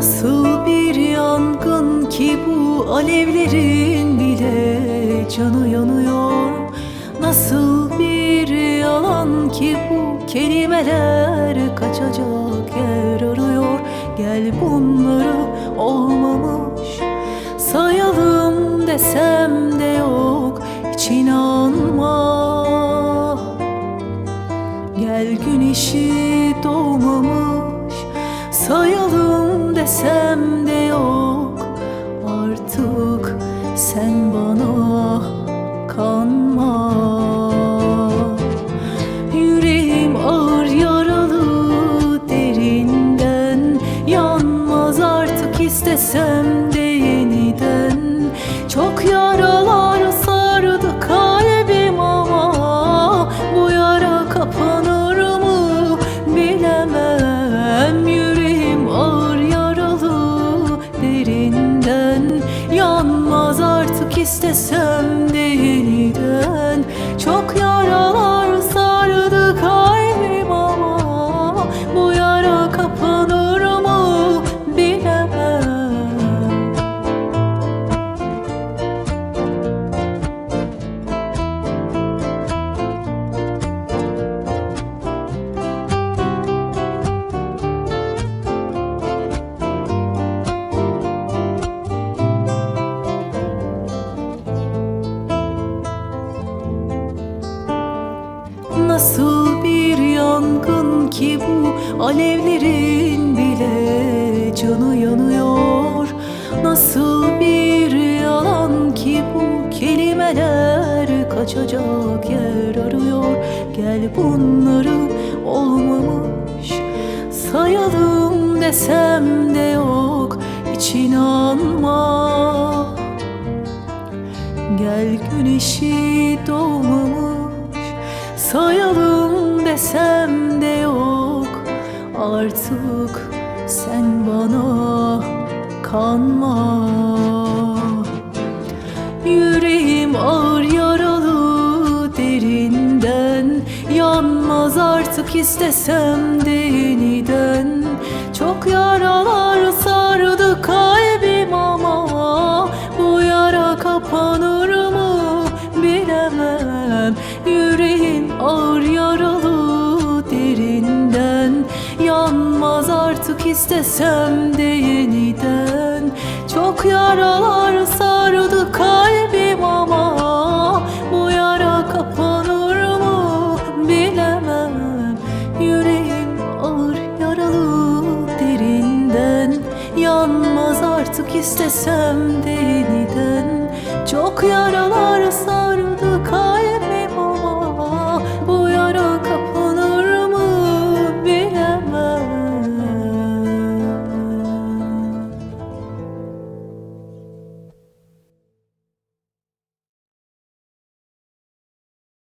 Nasıl bir yangın ki bu alevlerin bile canı yanıyor? Nasıl bir yalan ki bu kelimeler kaçacak yer arıyor? Gel bunları olmamış sayalım desem de yok hiç inanma. Gel güneşi doğmamış Sayalım desem de yok. Artık sen bana kanma. Yüreğim ağır yaralı derinden Yanmaz. Artık istesem de yeniden Çok yaralar Artık istesem de Nasıl bir yangın ki bu? Alevlerin bile canı yanıyor. Nasıl bir yalan ki bu? Kelimeler kaçacak yer arıyor. Gel bunları olmamış sayalım desem de yok hiç inanma Gel güneşi doğmamış Sayalım desem de yok. Artık sen bana kanma. Yüreğim ağır yaralı derinden Yanmaz artık istesem de yeniden. Çok yaralar sardı istesem de yeniden. Çok yaralar sardı kalbim ama Bu yara kapanır mı bilemem. Yüreğim ağır yaralı derinden. Yanmaz artık istesem de yeniden. Çok yaralar sardı